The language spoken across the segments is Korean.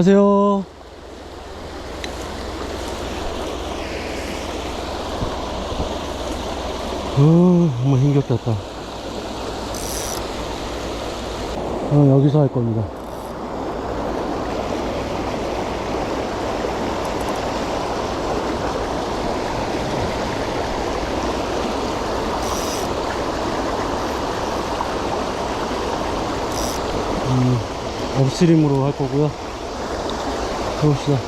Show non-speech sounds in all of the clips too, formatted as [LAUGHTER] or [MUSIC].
안녕하세요. 어, 정말 힘겹게 왔다. 어, 여기서 할 겁니다. 음, 업스트림으로 할 거고요. 해봅시다.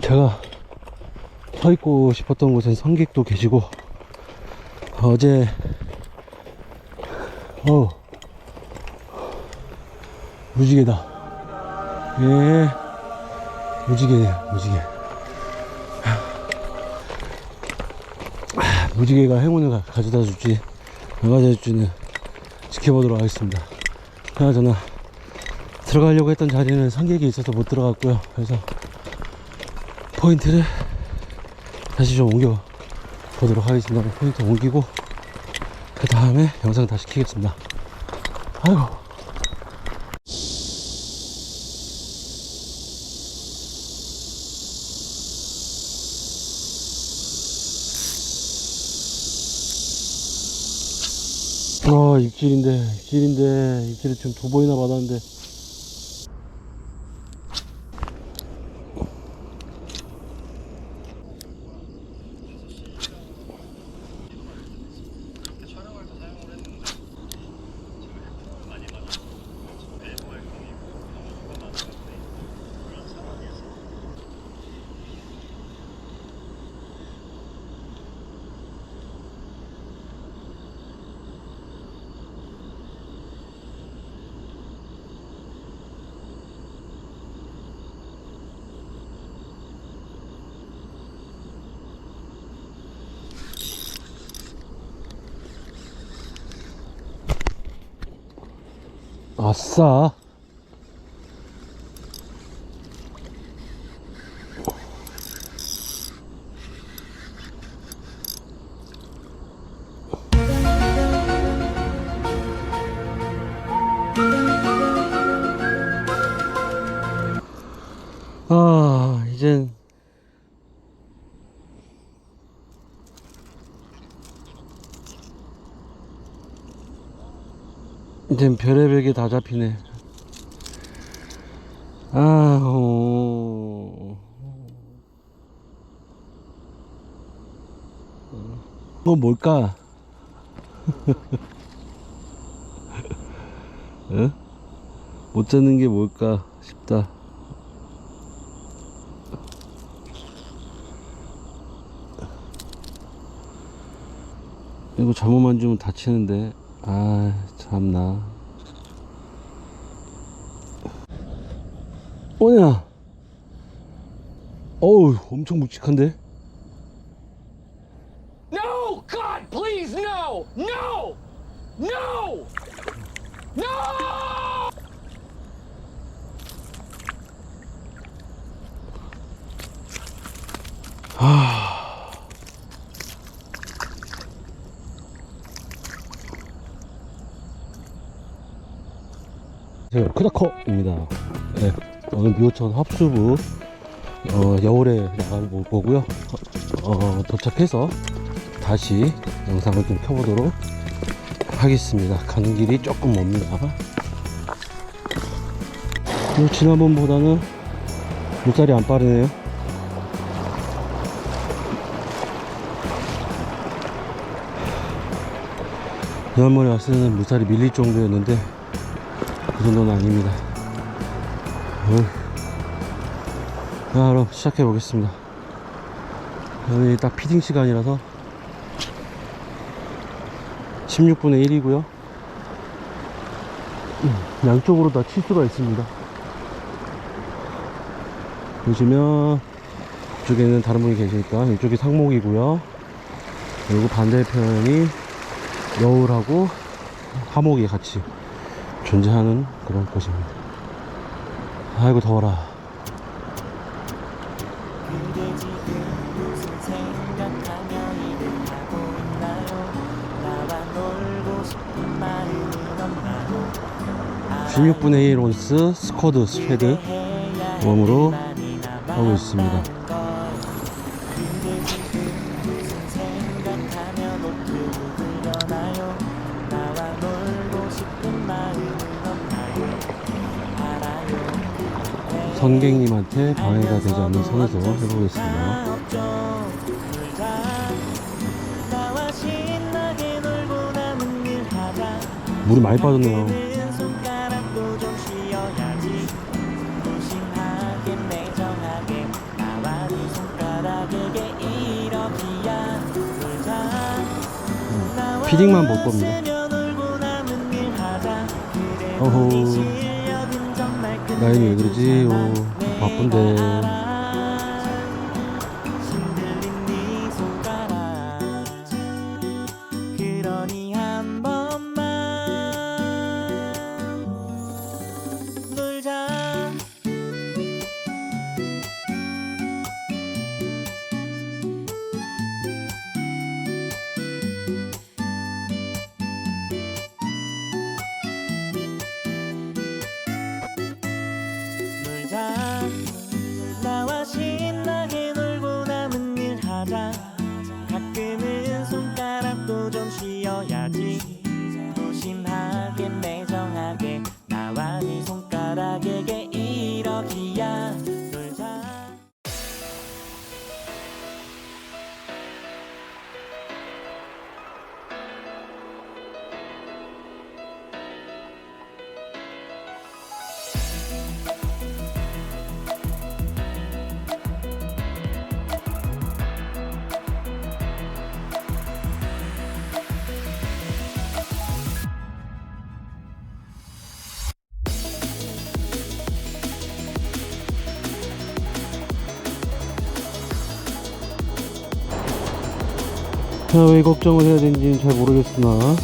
제가 서 있고 싶었던 곳엔 성객도 계시고 어제 어. 무지개다. 예. 무지개네요 무지개. 아, 무지개가 행운을 가- 가져다 줄지 안 가져다 줄지는 지켜보도록 하겠습니다. 그나저나 들어가려고 했던 자리는 성객이 있어서 못 들어갔고요. 그래서 포인트를 다시 좀 옮겨 보도록 하겠습니다. 포인트 옮기고 그 다음에 영상 다시 키겠습니다. 아이고. 아 입질인데 입질인데 입질을 지금 두 번이나 받았는데 아싸 이젠 별의별 게 다 잡히네. 아우. 뭐 뭘까? [LAUGHS] 어? 못 잡는 게 뭘까 싶다. 이거 잘못 만지면 다치는데. 아, 참나. 오냐? 어우, 엄청 묵직한데? 네, 크다커입니다. 네, 오늘 미호천 합수부 어, 여울에 나갈 거고요. 어, 도착해서 다시 영상을 좀 켜보도록 하겠습니다. 가는 길이 조금 멉니다. 뭐 지난번보다는 물살이 안 빠르네요. 지난번에 왔을 때는 물살이 밀릴 정도였는데 그 정도는 아닙니다. 자, 그럼 시작해 보겠습니다. 오늘 딱 피딩 시간이라서 16분의 1이고요. 양쪽으로 다 칠 수가 있습니다. 보시면 이쪽에는 다른 분이 계시니까 이쪽이 상목이고요. 그리고 반대편이 여울하고 하목이 같이 존재하는 그런 곳입니다. 아이고 더워라. (16분의 1 온스) 스쿼드 스웨드 웜으로 하고 있습니다. 선객님한테 방해가 되지 않는 선에서 해보겠습니다. 물이 많이 빠졌네요. 음, 피딩만 볼 겁니다. 어허. 나인이 왜 그러지? 요 바쁜데. 왜 걱정을 해야 되는지는 잘 모르겠으나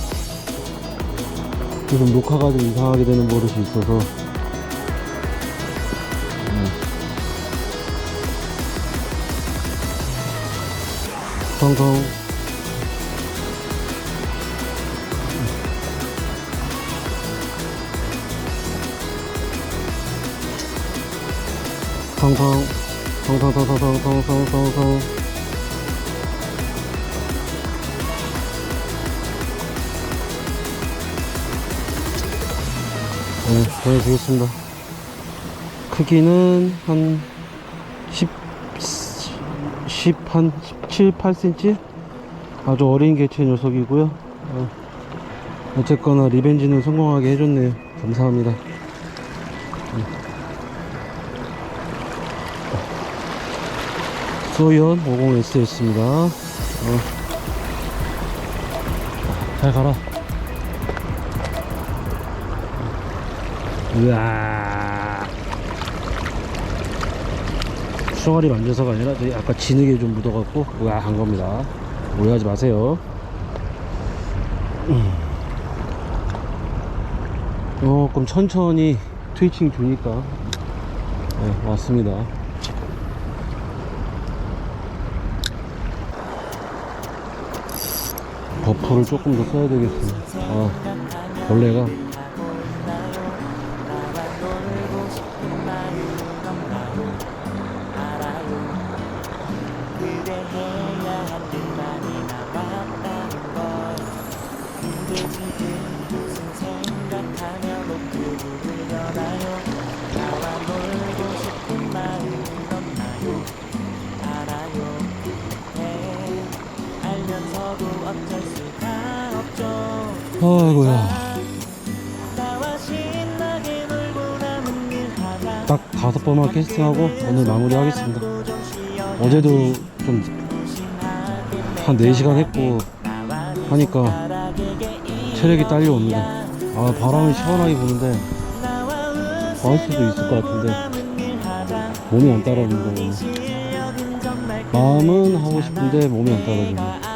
지금 녹화가 좀 이상하게 되는 버릇이 있어서. 음. 성성 성성 성성성성성성성성 네, 보여주겠습니다. 크기는 한 10, 10, 한 17, 8cm? 아주 어린 개체 녀석이고요. 어, 어쨌거나 리벤지는 성공하게 해줬네요. 감사합니다. 음. 소연 50SS입니다. 어. 잘 가라. 으아. 수아리 만져서가 아니라 아까 진흙에 좀 묻어갖고 으아 한 겁니다. 오해하지 마세요. 음. 조금 천천히 트위칭 주니까 네, 왔습니다. 버프를 조금 더 써야 되겠습니다. 아, 벌레가 아이고야. 딱 다섯 번만 캐스팅하고 오늘 마무리하겠습니다. 어제도 좀 한 4시간 했고 하니까 체력이 딸려옵니다. 아, 바람을 시원하게 부는데 더할 수도 있을 것 같은데 몸이 안 따라오는 거예요. 마음은 하고 싶은데 몸이 안 거예요.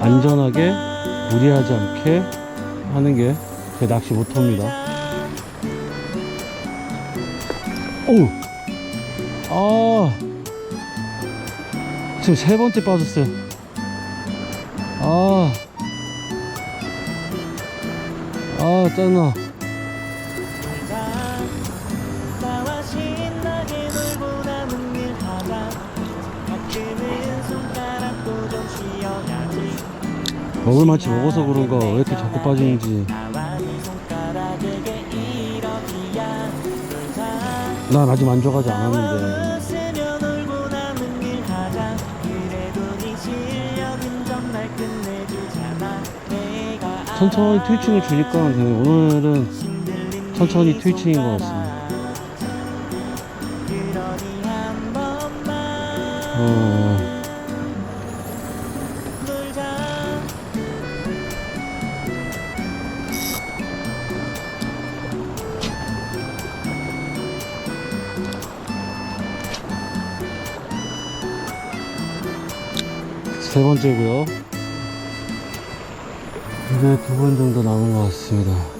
안전하게 무리하지 않게 하는 게 제 낚시 모토입니다. 오! 아! 지금 세 번째 빠졌어요. 아! 아, 짜증나. 먹을 만치 먹어서 그런가 왜 이렇게 자꾸 빠지는지. 난 아직 만족하지 않았는데. 천천히 트위칭을 주니까. 오늘은 천천히 네 트위칭인 것 번만 어, 번째고요. 이제 두 번 정도 남은 것 같습니다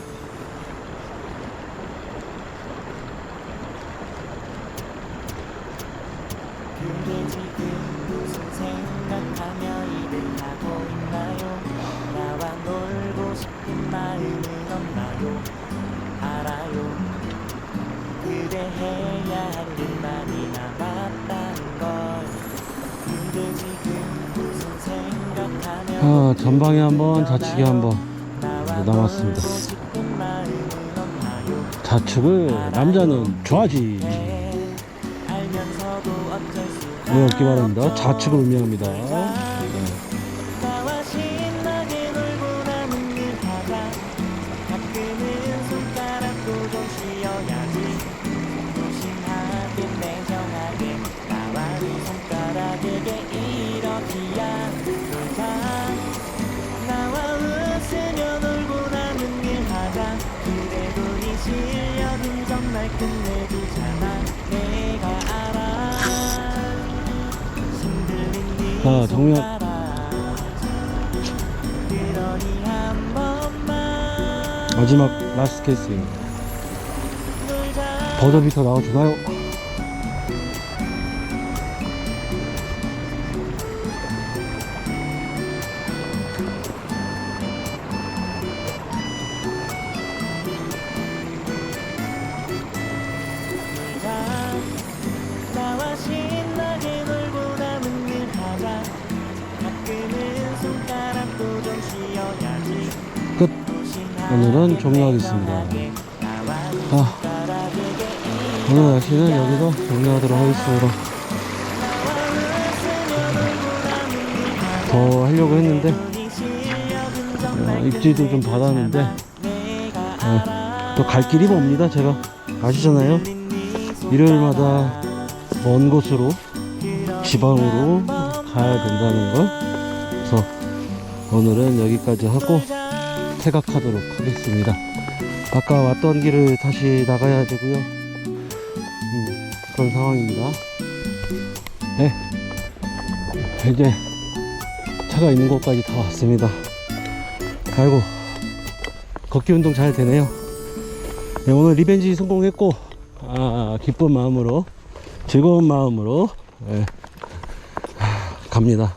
아, 전방에 한번 좌측에 한번 남았습니다. 좌측을 남자는 좋아하지. 수 네, 바랍니다. 좌측을 의미합니다 아 정면. 마지막 라스트 놀자 버저비터 나와주나요? 오늘은 종료하겠습니다. 아, 오늘 날씨는 여기서 종료하도록 하겠습니다. 더 하려고 했는데 어, 입지도 좀 받았는데 어, 또갈 길이 멉니다 제가. 아시잖아요? 일요일마다 먼 곳으로 지방으로 가야 된다는 걸. 그래서 오늘은 여기까지 하고 퇴각하도록 하겠습니다. 아까 왔던 길을 다시 나가야 되고요. 음, 그런 상황입니다. 네. 이제 차가 있는 곳까지 다 왔습니다. 아이고 걷기 운동 잘 되네요. 네, 오늘 리벤지 성공했고 아, 기쁜 마음으로 즐거운 마음으로 예, 하, 갑니다